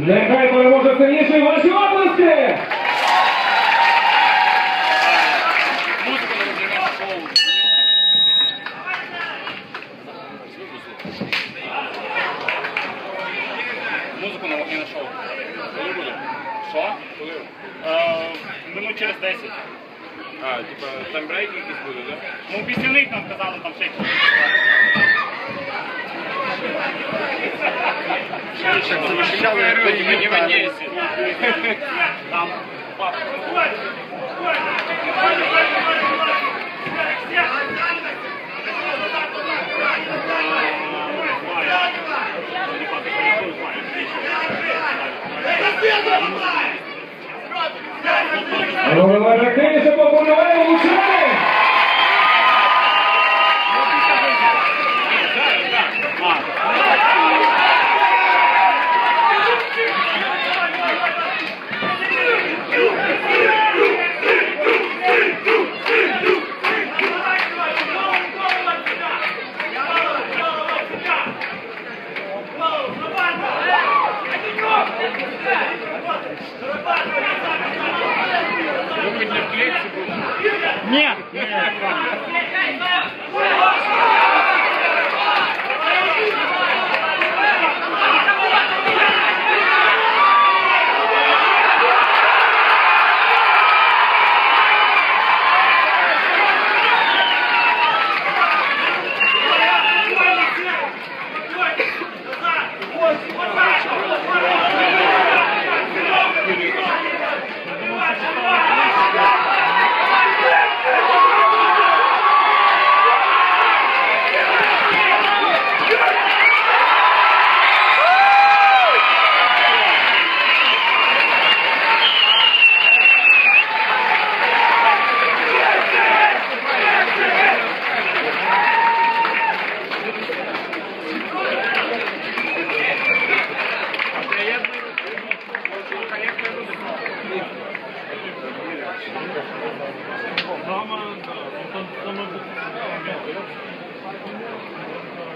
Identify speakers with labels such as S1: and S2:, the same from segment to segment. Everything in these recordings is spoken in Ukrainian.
S1: Нехай переможе сильніший ваші області!
S2: Музику на вогні на шоу. Коли буде? Що? Е, ну, Минут через 10. А, типа, там брейк якийсь буде, так? Ну, після них нам казали, там ще. Мені в Одесі. Там.
S1: Активніше попливає влучає.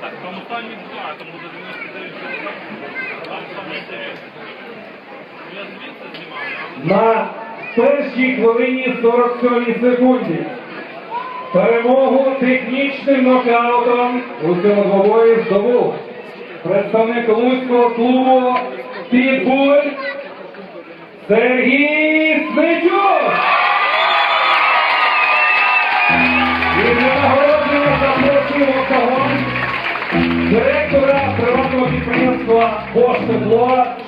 S2: Так, там останні два, там буде 99 чоловік. Там саме інтересне. Я звідси знімав,
S1: На першій хвилині 47 секунді. Перемогу технічним нокаутом у двобої здобув представник Луцького клубу Підбуль Сергій Смичук. Директора приватного